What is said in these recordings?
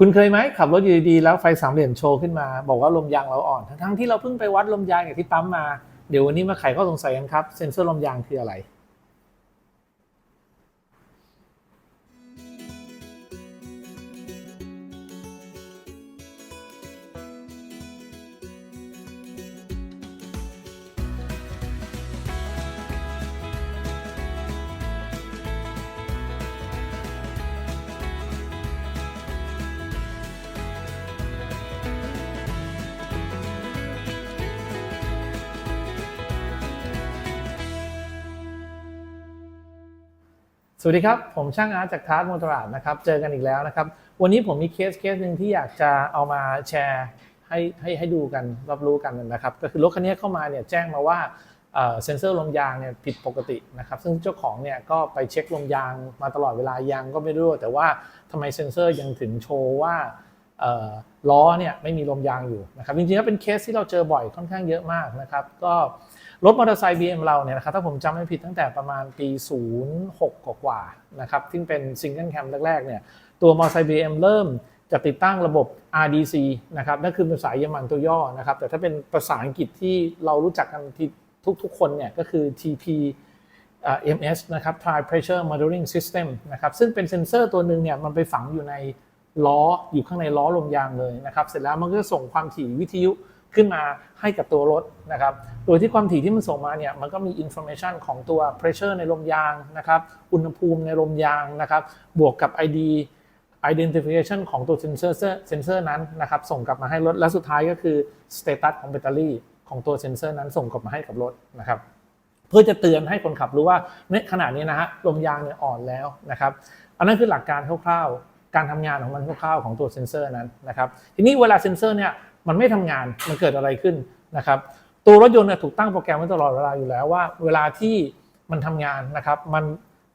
คุณเคยไหมขับรถอยู่ดีๆแล้วไฟสามเหลี่ยมโชว์ขึ้นมา บอกว่าลมยางเราอ่อน ทั้งๆที่เราเพิ่งไปวัดลมยางอย่างที่ปั๊มมา เดี๋ยววันนี้มาไขข้อสงสัยกันครับ เซ็นเซอร์ลมยางคืออะไร สวัสดีครับ ผมช่างอาร์ตจากทาร์ตมอเตอร์ราดนะครับ เจอกันอีกแล้วนะครับ วันนี้ผมมีเคสเคสหนึ่งที่อยากจะเอามาแชร์ให้ให้ให้ดูกันรับรู้กันนะครับ ก็คือรถคันนี้เข้ามาเนี่ยแจ้งมาว่าเซ็นเซอร์ลมยางเนี่ยผิดปกตินะครับ ซึ่งเจ้าของเนี่ยก็ไปเช็คลมยางมาตลอดเวลายางก็ไม่รู้ แต่ว่าทำไมเซ็นเซอร์ยังถึงโชว์ว่าล้อเนี่ยไม่มีลมยางอยู่นะครับจริงๆแล้วเป็นเคสที่เราเจอบ่อยค่อนข้างเยอะมากนะครับ ก็ รถมอเตอร์ไซค์ BM เราเนี่ยนะครับถ้าผมจำไม่ผิดตั้งแต่ประมาณปี 06 กว่าๆนะครับที่เป็นซิงเกิลแคมแรกๆเนี่ยตัวมอเตอร์ไซค์ BM เริ่มจะติดตั้งระบบ RDC นะครับนั่นคือภาษาเยอรมันตัวย่อนะครับแต่ถ้าเป็นภาษาอังกฤษที่เรารู้จักกันทุกๆคนเนี่ยก็คือ TP MS นะครับ Tire Pressure Monitoring System นะครับซึ่งเป็นเซ็นเซอร์ตัวหนึ่งเนี่ยมันไปฝังอยู่ในล้ออยู่ข้างในล้อลมยางเลยนะครับเสร็จแล้วมันก็ส่งความถี่วิทยุ ขึ้นมาให้กับตัวรถนะครับ โดยที่ความถี่ที่มันส่งมาเนี่ยมันก็มี information ของตัว pressure ในลมยางนะครับ อุณหภูมิในลมยางนะครับ บวกกับ ID identification ของตัวเซนเซอร์เซนเซอร์นั้นนะครับ ส่งกลับมาให้รถ และสุดท้ายก็คือ status ของแบตเตอรี่ของตัวเซนเซอร์นั้นส่งกลับมาให้กับรถนะครับเพื่อจะเตือนให้คนขับรู้ว่าในขณะนี้นะฮะลมยางเนี่ยอ่อนแล้วนะครับ อันนั้นคือหลักการคร่าวๆ การทำงานของมันคร่าวๆของตัวเซนเซอร์นั้นนะครับ ทีนี้เวลาเซนเซอร์เนี่ย มันไม่ทำงานมันเกิดอะไรขึ้นนะครับตัวรถยนต์เนี่ยถูกตั้งโปรแกรมไว้ตลอดเวลาอยู่แล้วว่า เวลาที่มันทำงานนะครับมัน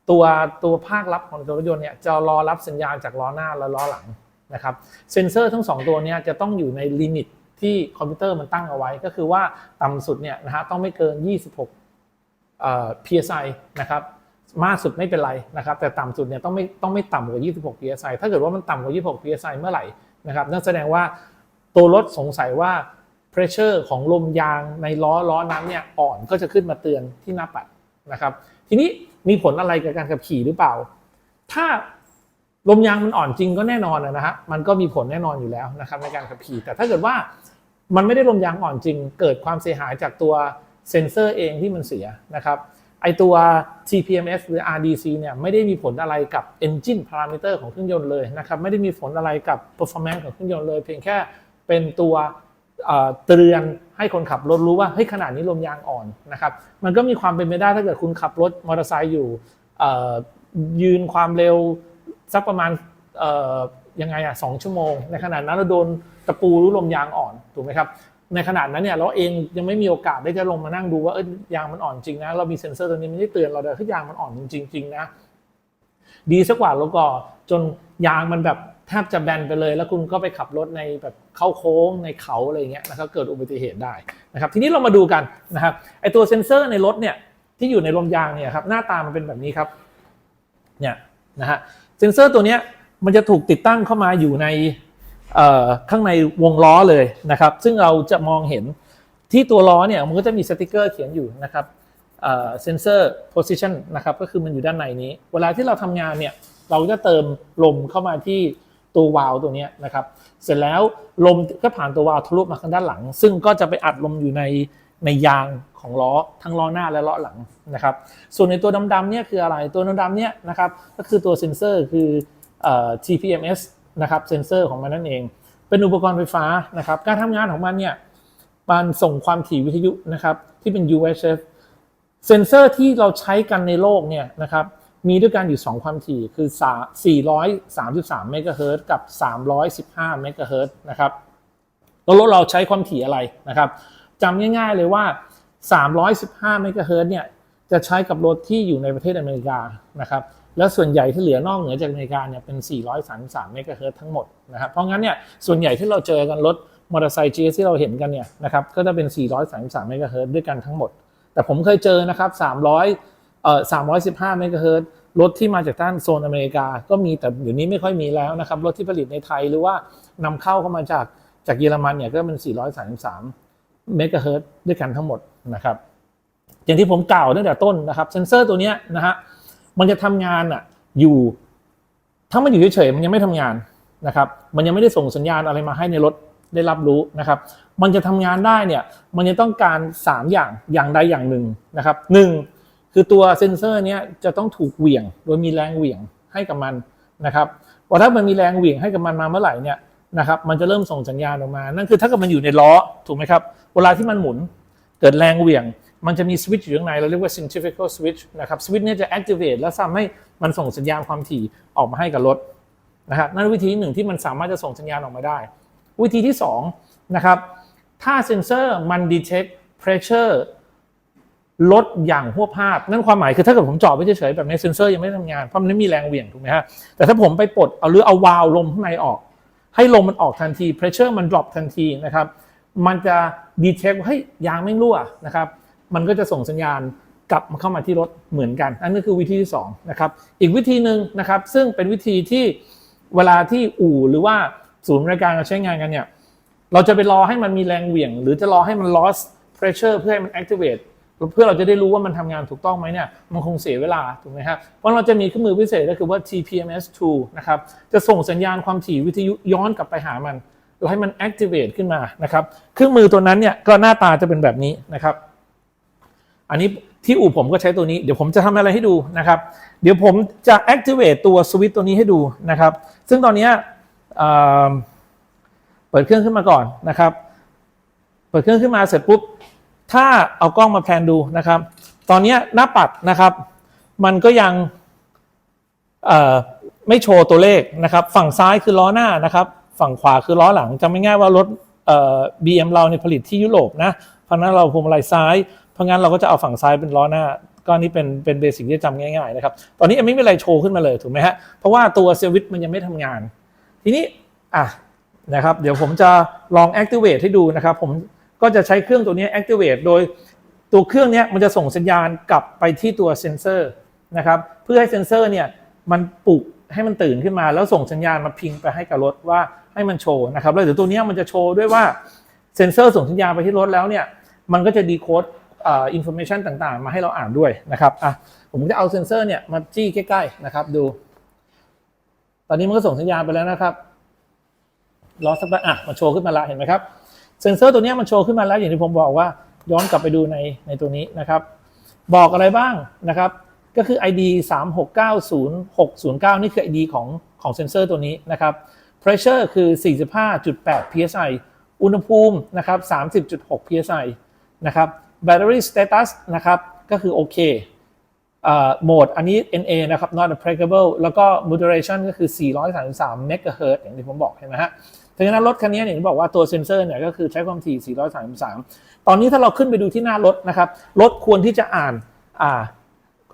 ตัวตัวภาครับของตัวรถยนต์เนี่ยจะรอรับสัญญาณจากล้อหน้าและล้อหลังนะครับเซ็นเซอร์ทั้งสองตัวเนี้จะต้องอยู่ในลิมิตที่คอมพิวเตอร์มันตั้งเอาไว้ ก็คือว่าต่ำสุดเนี่ยนะฮะต้องไม่เกิน 26เอ่อ psi นะครับมากสุดไม่เป็นไรนะครับแต่ต่ำสุดเนี่ยต้องไม่ต้องไม่ต่ำกว่า 26 psi ถ้าเกิดว่ามันต่ำกว่า 26 psi เมื่อไหร่นะครับนั่นแสดงว่า ตัวรถสงสัยว่า pressure ของลมยางในล้อล้อนั้นเนี่ยอ่อนก็จะขึ้นมาเตือนที่หน้าปัดนะครับ ทีนี้มีผลอะไรกับการขับขี่หรือเปล่า ถ้าลมยางมันอ่อนจริงก็แน่นอนนะฮะมันก็มีผลแน่นอนอยู่แล้วนะครับในการขับขี่ แต่ถ้าเกิดว่ามันไม่ได้ลมยางอ่อนจริง เกิดความเสียหายจากตัวเซ็นเซอร์เองที่มันเสียนะครับไอตัว TPMS หรือ RDC เนี่ยไม่ได้มีผลอะไรกับ engine parameter ของเครื่องยนต์เลยนะครับไม่ได้มีผลอะไรกับ performance ของเครื่องยนต์เลย เพียงแค่ เป็นตัวเตือนให้คนขับรถรู้ว่าเฮ้ยขนาดนี้ลมยางอ่อนนะครับ มันก็มีความเป็นไปได้ถ้าเกิดคุณขับรถมอเตอร์ไซค์อยู่ยืนความเร็วสักประมาณยังไงอะสองชั่วโมง ในขณะนั้นเราโดนตะปูหรือลมยางอ่อนถูกไหมครับในขนาดนั้นเนี่ยเราเองยังไม่มีโอกาสได้จะลงมานั่งดูว่าเอ้ยยางมันอ่อนจริงนะเรามีเซ็นเซอร์ตัวนี้มันไม่ได้เตือนเราเลยคือยางมันอ่อนจริงๆนะดีสักกว่าแล้วก็จน ยางมันแบบแทบจะแบนไปเลย แล้วคุณก็ไปขับรถในแบบเข้าโค้งในเขาอะไรอย่างเงี้ยนะครับเกิดอุบัติเหตุได้นะครับ ทีนี้เรามาดูกันนะครับไอตัวเซ็นเซอร์ในรถเนี่ยที่อยู่ในลมยางเนี่ยครับหน้าตามันเป็นแบบนี้ครับเนี่ยนะฮะเซ็นเซอร์ตัวเนี้ยมันจะถูกติดตั้งเข้ามาอยู่ในข้างในวงล้อเลยนะครับ ซึ่งเราจะมองเห็นที่ตัวล้อเนี่ยมันก็จะมีสติกเกอร์เขียนอยู่นะครับเซนเซอร์โพซิชันนะครับก็คือมันอยู่ด้านในนี้ เวลาที่เราทำงานเนี่ย เราจะเติมลมเข้ามาที่ตัววาล์วตัวนี้นะครับ เสร็จแล้วลมก็ผ่านตัววาล์วทะลุมาข้างด้านหลัง ซึ่งก็จะไปอัดลมอยู่ในในยางของล้อทั้งล้อหน้าและล้อหลังนะครับ ส่วนในตัวดำๆเนี่ยคืออะไรตัวดำๆเนี่ยนะครับก็คือตัวเซ็นเซอร์คือเอ่อ TPMS นะครับเซ็นเซอร์ของมันนั่นเอง เป็นอุปกรณ์ไฟฟ้านะครับ การทำงานของมันเนี่ยมันส่งความถี่วิทยุนะครับที่เป็น UHF เซ็นเซอร์ที่เราใช้กันในโลกเนี่ยนะครับ มีด้วยกันอยู่ 2 ความถี่คือ 433เมกะเฮิรตกับ 315เมกะเฮิรตนะครับแล้วรถเราใช้ความถี่อะไรนะครับจำง่ายๆเลยว่า 315เมกะเฮิรตเนี่ยจะใช้กับรถที่อยู่ในประเทศอเมริกานะครับ แล้วส่วนใหญ่ที่เหลือนอกเหนือจากอเมริกาเนี่ยเป็น 433เมกะเฮิรตทั้งหมดนะครับ เพราะงั้นเนี่ยส่วนใหญ่ที่เราเจอกันรถมอเตอร์ไซค์ GS ที่เราเห็นกันเนี่ยนะครับก็จะเป็น 433เมกะเฮิรตด้วยกันทั้งหมด แต่ผมเคยเจอนะครับ300 เอ่อ315 เมกะเฮิรตซ์รถที่มาจากด้านโซนอเมริกา ก็มีแต่เดี๋ยวนี้ไม่ค่อยมีแล้วนะครับ รถที่ผลิตในไทยหรือว่านำเข้าเข้ามาจากจากเยอรมันเนี่ยก็เป็น 433 เมกะเฮิรตซ์ด้วยกันทั้งหมดนะครับ อย่างที่ผมกล่าวตั้งแต่ต้นนะครับ เซนเซอร์ตัวนี้นะฮะ มันจะทำงานอะอยู่ ถ้ามันอยู่เฉยๆ มันยังไม่ทำงานนะครับ มันยังไม่ได้ส่งสัญญาณอะไรมาให้ในรถได้รับรู้นะครับ มันจะทำงานได้เนี่ย มันจะต้องการ 3 อย่าง อย่างใดอย่างหนึ่งนะครับหนึ่ง คือตัวเซนเซอร์เนี้ยจะต้องถูกเหวี่ยง โดยมีแรงเหวี่ยงให้กับมันนะครับพอถ้ามันมีแรงเหวี่ยงให้กับมันมาเมื่อไหร่เนี่ยนะครับมันจะเริ่มส่งสัญญาณออกมา นั่นคือถ้าเกิดมันอยู่ในล้อถูกไหมครับ เวลาที่มันหมุนเกิดแรงเหวี่ยง มันจะมีสวิตช์อยู่ข้างในเราเรียกว่า centrifugal switch นะครับสวิตช์เนี่ยจะ activate แล้วทำให้มันส่งสัญญาณความถี่ออกมาให้กับรถนะครับนั่นวิธีหนึ่งที่มันสามารถจะส่งสัญญาณออกมาได้ วิธีที่สองนะครับถ้าเซ็นเซอร์มัน detect pressure ลดอย่างหัวภาพ นั่นความหมายคือถ้าเกิดผมจาะไว้เฉยๆแบบนี้เซนเซอร์ยังไม่ทำงาน เพราะมันไม่มีแรงเหวี่ยงถูกไหมฮะแต่ถ้าผมไปปลดเอาหรือเอาวาล์วลมข้างในออก ให้ลมมันออกทันที pressure มัน drop ทันทีนะครับมันจะ detect ว่าเฮ้ยยางไม่รั่วนะครับมันก็จะส่งสัญญาณกลับมาเข้ามาที่รถเหมือนกัน อันนี้คือวิธีที่สองนะครับอีกวิธีหนึ่งนะครับซึ่งเป็นวิธีที่เวลาที่อู่หรือว่าศูนย์บริการเราใช้งานกันเนี่ยเราจะไปรอให้มันมีแรงเหวี่ยง หรือจะรอให้มัน loss pressure เพื่อให้มัน activate เพื่อเราจะได้รู้ว่ามันทำงานถูกต้องไหมเนี่ยมันคงเสียเวลาถูกไหมครับเพราะเราจะมีเครื่องมือพิเศษก็คือว่า TPMS2 นะครับจะส่งสัญญาณความถี่วิทยุย้อนกลับไปหามันแล้วให้มัน activate ขึ้นมานะครับเครื่องมือตัวนั้นเนี่ยก็หน้าตาจะเป็นแบบนี้นะครับ อันนี้ที่อู่ผมก็ใช้ตัวนี้เดี๋ยวผมจะทำอะไรให้ดูนะครับ เดี๋ยวผมจะ activate ตัวสวิตช์ตัวนี้ให้ดูนะครับ ซึ่งตอนนี้เเปิดเครื่องขึ้นมาก่อนนะครับ เปิดเครื่องขึ้นมาเสร็จปุ๊บ ถ้าเอากล้องมาแพนดูนะครับ ตอนนี้หน้าปัดนะครับ มันก็ยังไม่โชว์ตัวเลขนะครับ ฝั่งซ้ายคือล้อหน้านะครับ ฝั่งขวาคือล้อหลังจำไม่ง่ายว่ารถเอ่อ BM เราเนี่ยผลิตที่ยุโรปนะเพราะนั้นเราพวงมาลัยซ้าย เพราะงั้นเราก็จะเอาฝั่งซ้ายเป็นล้อหน้าก็อันนี้เป็นเป็นเบสิกที่จำง่ายๆนะครับตอนนี้ยังไม่มีอะไรโชว์ขึ้นมาเลยถูกไหมฮะเพราะว่าตัวเซลวิตมันยังไม่ทำงาน ทีนี้อะนะครับ เดี๋ยวผมจะลอง activate ให้ดูนะครับ ผม ก็จะใช้เครื่องตัวนี้ activate โดยตัวเครื่องนี้มันจะส่งสัญญาณกลับไปที่ตัวเซนเซอร์นะครับเพื่อให้เซนเซอร์เนี่ยมันปลุกให้มันตื่นขึ้นมาแล้วส่งสัญญาณมาพิงไปให้กับรถว่าให้มันโชว์นะครับแล้วเดี๋ยวตัวนี้มันจะโชว์ด้วยว่าเซนเซอร์ส่งสัญญาณไปที่รถแล้วเนี่ยมันก็จะดีโคดอ่าอินโฟเมชันต่างๆ มาให้เราอ่านด้วยนะครับอะผมจะเอาเซนเซอร์เนี่ยมาจี้ใกล้ๆนะครับดู ตอนนี้มันก็ส่งสัญญาณไปแล้วนะครับรอสักแป๊บอะมันโชว์ขึ้นมาล้วเห็นไหมครับ เซนเซอร์ตัวนี้มันโชว์ขึ้นมาแล้วอย่างที่ผมบอกว่าย้อนกลับไปดูในในตัวนี้นะครับ บอกอะไรบ้างนะครับ ก็คือ ID 3690609 นี่คือ ID ของของเซนเซอร์ตัวนี้นะครับ pressure คือ 45.8 psi อุณหภูมินะครับ 30.6 psi นะครับ battery status นะครับ ก็คือโอเคโหมดอันนี้ NA นะครับ not applicable แล้วก็ moderation ก็คือ 433 MHz อย่างที่ผมบอกเห็นไหมฮะ ถึงนั้นรถคันนี้เนี่ยบอกว่าตัวเซนเซอร์เนี่ยก็คือใช้ความถี่ 433 ตอนนี้ถ้าเราขึ้นไปดูที่หน้ารถนะครับ รถควรที่จะอ่าน อ่า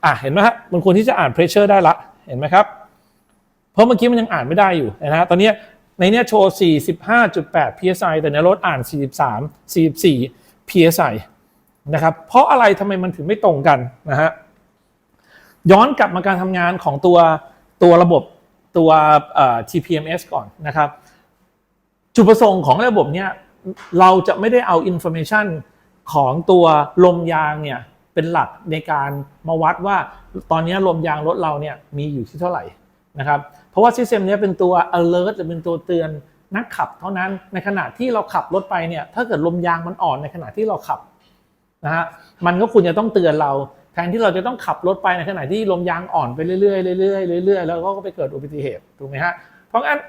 อ่าเห็นไหมฮะมันควรที่จะอ่าน pressure ได้ละ เห็นไหมครับ เพราะเมื่อกี้มันยังอ่านไม่ได้อยู่นะฮะ ตอนนี้ในเนี้ยโชว์ 45.8 psi แต่ในรถอ่าน 43 44 psi นะครับ เพราะอะไรทำไมมันถึงไม่ตรงกันนะฮะ ย้อนกลับมาการทำงานของตัวตัวระบบตัว TPMS ก่อนนะครับ จุดประสงค์ของระบบเนี้ยเราจะไม่ได้เอา information ของตัวลมยางเนี่ยเป็นหลักในการมาวัดว่าตอนนี้ลมยางรถเราเนี่ยมีอยู่ที่เท่าไหร่นะครับเพราะว่า system เนี้ยเป็นตัว alert หรือเป็นตัวเตือนนักขับเท่านั้นในขณะที่เราขับรถไปเนี่ยถ้าเกิดลมยางมันอ่อนในขณะที่เราขับนะฮะมันก็ควรจะต้องเตือนเรา แทนที่เราจะต้องขับรถไปในขณะที่ลมยางอ่อนไปเรื่อยๆเรื่อยๆเรื่อยๆแล้วก็ไปเกิดอุบัติเหตุถูกไหมฮะเพราะงั้น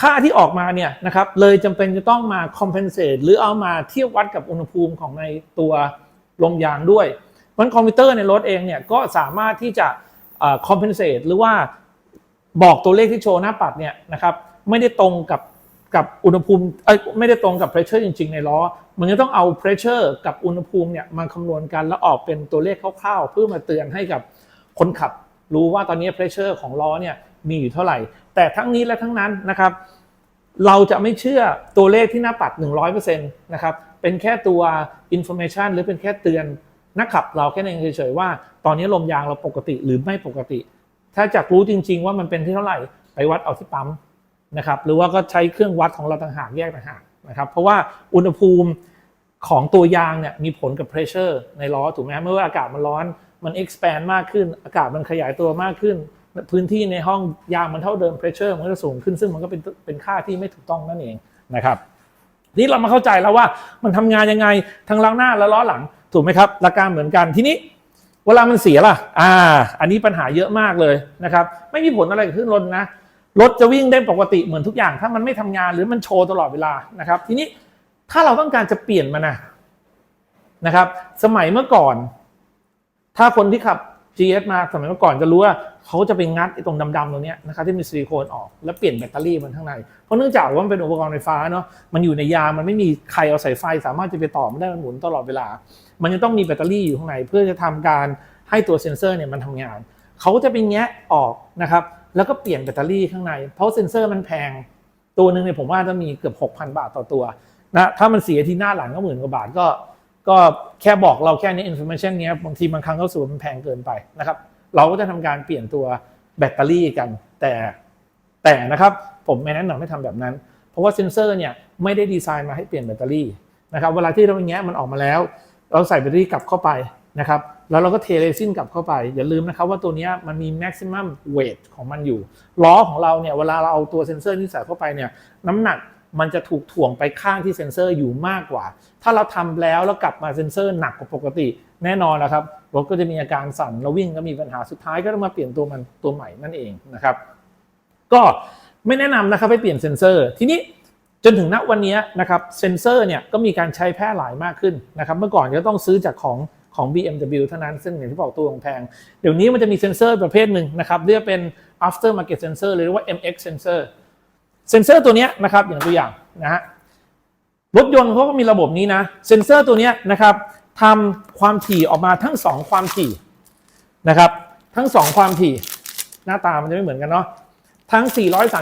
ค่าที่ออกมาเนี่ยนะครับเลยจำเป็นจะต้องมา compensate หรือเอามาเทียบวัดกับอุณหภูมิของในตัวลมยางด้วยเพราะฉะนั้นคอมพิวเตอร์ในรถเองเนี่ยก็สามารถที่จะเอ่อ compensate หรือว่าบอกตัวเลขที่โชว์หน้าปัดเนี่ยนะครับไม่ได้ตรงกับกับอุณหภูมิไม่ได้ตรงกับ pressure จริง ๆ ในล้อ มันจะต้องเอา pressure กับอุณหภูมิเนี่ยมาคำนวณกันแล้วออกเป็นตัวเลขคร่าวๆ เพื่อมาเตือนให้กับคนขับรู้ว่าตอนนี้ pressure ของล้อเนี่ย มีอยู่เท่าไหร่ แต่ทั้งนี้และทั้งนั้นนะครับ เราจะไม่เชื่อตัวเลขที่หน้าปัด 100%นะครับเป็นแค่ตัว information หรือเป็นแค่เตือนนักขับเราแค่นั้นเฉยๆว่า ตอนนี้ลมยางเราปกติหรือไม่ปกติ ถ้าจากรู้จริง ๆ ว่ามันเป็นที่เท่าไหร่ไปวัดเอาที่ปั๊มนะครับหรือว่าก็ใช้เครื่องวัดของเราต่างหากแยกต่างหากนะครับเพราะว่าอุณหภูมิของตัวยางเนี่ยมีผลกับ pressure ในล้อถูกไหมเมื่ออากาศมันร้อนมัน expand มากขึ้น อากาศมันขยายตัวมากขึ้น พื้นที่ในห้องยางมันเท่าเดิม pressure มันก็สูงขึ้นซึ่งมันก็เป็นเป็นค่าที่ไม่ถูกต้องนั่นเองนะครับนี่เรามาเข้าใจแล้วว่ามันทำงานยังไงทั้งล้างหน้าและล้อหลังถูกไหมครับหลักการเหมือนกันทีนี้เวลามันเสียล่ะ อ่า อันนี้ปัญหาเยอะมากเลยนะครับ ไม่มีผลอะไรกับเครื่องรถนะ รถจะวิ่งได้ปกติเหมือนทุกอย่าง ถ้ามันไม่ทำงานหรือมันโชว์ตลอดเวลานะครับ ทีนี้ถ้าเราต้องการจะเปลี่ยนมันนะนะครับ สมัยเมื่อก่อน ถ้าคนที่ขับ GS มาสมัยเมื่อก่อนจะรู้ว่า เขาจะไปงัดไอ้ตรงดำๆตรงนี้นะครับที่มีซิลิโคนออกแล้วเปลี่ยนแบตเตอรี่มันข้างใน เพราะเนื่องจากว่ามันเป็นอุปกรณ์ไฟฟ้าเนาะมันอยู่ในยามันไม่มีใครเอาสายไฟ สามารถจะไปต่อมันได้มันหมุนตลอดเวลา มันจะต้องมีแบตเตอรี่อยู่ข้างในเพื่อจะทำการให้ตัวเซ็นเซอร์เนี่ยมันทำงาน เขาจะไปแงะออกนะครับแล้วก็เปลี่ยนแบตเตอรี่ข้างใน เพราะเซ็นเซอร์มันแพงตัวหนึ่งเนี่ยผมว่าจะมีเกือบ6,000 บาทต่อตัวนะถ้ามันเสียที่หน้าหลังก็หมื่นกว่าบาทก็ก็แค่บอกเราแค่นี้ information เนี้บางทีบางครั้งก็รู้สูมันแพงเกินไปนะครับ เราก็จะทำการเปลี่ยนตัวแบตเตอรี่กัน แต่แต่นะครับผมไม่แนะนำให้ทำแบบนั้น เพราะว่าเซ็นเซอร์เนี่ยไม่ได้ดีไซน์มาให้เปลี่ยนแบตเตอรี่นะครับเวลาที่เราแงะมันออกมาแล้ว เราใส่แบตเตอรี่กลับเข้าไปนะครับแล้วเราก็เทเรซินกลับเข้าไป อย่าลืมนะครับว่าตัวนี้มันมี maximum weight ของมันอยู่ ล้อของเราเนี่ยเวลาเราเอาตัวเซ็นเซอร์นี่ใส่เข้าไปเนี่ยน้ำหนัก มันจะถูกถ่วงไปข้างที่เซ็นเซอร์อยู่มากกว่า ถ้าเราทำแล้วแล้วกลับมาเซ็นเซอร์หนักกว่าปกติ แน่นอนนะครับรถก็จะมีอาการสั่นแล้ววิ่งก็มีปัญหาสุดท้ายก็ต้องมาเปลี่ยนตัวมันตัวใหม่นั่นเองนะครับ ก็ไม่แนะนำนะครับให้เปลี่ยนเซ็นเซอร์ ทีนี้จนถึงณวันนี้นะครับเซ็นเซอร์เนี่ยก็มีการใช้แพร่หลายมากขึ้นนะครับเมื่อก่อนก็ต้องซื้อจากของของ BMW เท่านั้นซึ่งอย่างที่บอกตัวของแพง เดี๋ยวนี้มันจะมีเซ็นเซอร์ประเภทหนึ่งนะครับเรียกเป็น after market sensor หรือว่า MX sensor เซ็นเซอร์ตัวนี้นะครับอย่างตัวอย่างนะฮะรถยนต์เขาก็มีระบบนี้นะเซ็นเซอร์ตัวนี้นะครับทำความถี่ออกมาทั้งสองความถี่นะครับ ทั้งสองความถี่ หน้าตามันจะไม่เหมือนกันเนาะทั้ง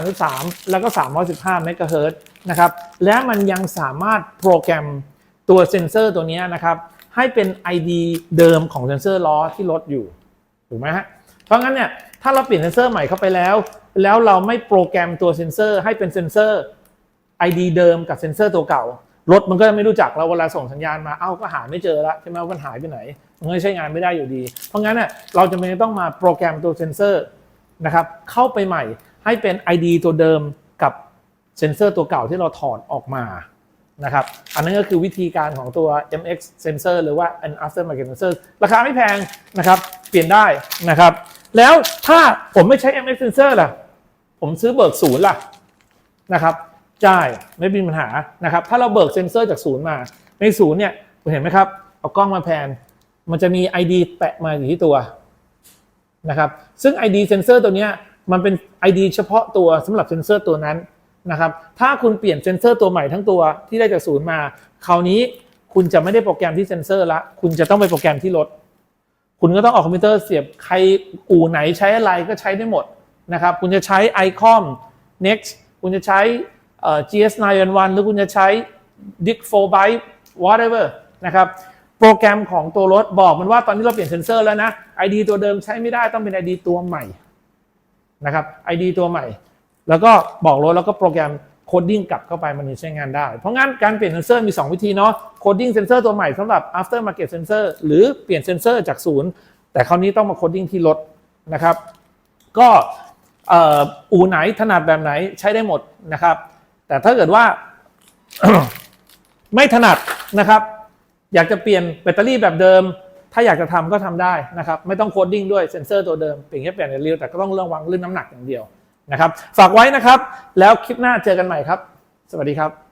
433 แล้วก็ 315เมกะเฮิรตนะครับและมันยังสามารถโปรแกรมตัวเซ็นเซอร์ตัวนี้นะครับให้เป็น ID เดิมของเซ็นเซอร์ล้อที่รถอยู่ ถูกไหมฮะ เพราะงั้นเนี่ยถ้าเราเปลี่ยนเซนเซอร์ใหม่เข้าไปแล้ว แล้วเราไม่โปรแกรมตัวเซนเซอร์ให้เป็นเซนเซอร์ ID เดิมกับเซนเซอร์ตัวเก่ารถมันก็ไม่รู้จักเราเวลาส่งสัญญาณมา เอ้าก็หาไม่เจอละใช่ไหมว่ามันหายไปไหน มันก็ใช้งานไม่ได้อยู่ดี เพราะงั้นเนี่ยเราจะไม่ต้องมาโปรแกรมตัวเซนเซอร์นะครับเข้าไปใหม่ให้เป็น ID ตัวเดิมกับเซนเซอร์ตัวเก่าที่เราถอดออกมา นะครับ อันนั้นก็คือวิธีการของตัว MX sensor หรือว่า an aftermarket sensor ราคาไม่แพงนะครับ เปลี่ยนได้นะครับ แล้วถ้าผมไม่ใช้ MX sensor ล่ะ ผมซื้อเบิกศูนย์ล่ะนะครับจ่ายไม่มีปัญหานะครับ ถ้าเราเบิกเซนเซอร์จากศูนย์มา ในศูนย์เนี่ยคุณเห็นไหมครับ เอากล้องมาแพน มันจะมี ID แปะมาอยู่ที่ตัวนะครับ ซึ่ง ID เซนเซอร์ตัวเนี้ยมันเป็น ID เฉพาะตัวสำหรับเซนเซอร์ตัวนั้น นะครับ ถ้าคุณเปลี่ยนเซ็นเซอร์ตัวใหม่ทั้งตัวที่ได้จากศูนย์มา คราวนี้คุณจะไม่ได้โปรแกรมที่เซ็นเซอร์ละ คุณจะต้องไปโปรแกรมที่รถ คุณก็ต้องเอาคอมพิวเตอร์เสียบใครอู่ไหนใช้อะไรก็ใช้ได้หมดนะครับ คุณจะใช้ ICOM Next คุณจะใช้ GS 911 หรือคุณจะใช้ Dick 4 byte whatever นะครับโปรแกรมของตัวรถบอกมันว่าตอนนี้เราเปลี่ยนเซ็นเซอร์แล้วนะ ID ตัวเดิมใช้ไม่ได้ต้องเป็น ID ตัวใหม่นะครับ ID ตัวใหม่ แล้วก็บอกรถแล้วก็โปรแกรมโคดดิ้งกลับเข้าไปมันจะใช้งานได้ เพราะงั้นการเปลี่ยนเซนเซอร์มี 2 วิธีเนาะโคดดิ้งเซนเซอร์ตัวใหม่สำหรับ after market sensor หรือเปลี่ยนเซนเซอร์จากศูนย์แต่คราวนี้ต้องมาโคดดิ้งที่รถนะครับ ก็อู่ไหนถนัดแบบไหนใช้ได้หมดนะครับ แต่ถ้าเกิดว่าไม่ถนัดนะครับ อยากจะเปลี่ยนแบตเตอรี่แบบเดิม ถ้าอยากจะทำก็ทำได้นะครับ ไม่ต้องโคดดิ้งด้วยเซนเซอร์ตัวเดิมเปลี่ยนแค่เปลี่ยนเร็วแต่ก็ต้องเรื่องวางเรื่องน้ำหนักอย่างเดียว นะครับ ฝากไว้นะครับ แล้วคลิปหน้าเจอกันใหม่ครับ สวัสดีครับ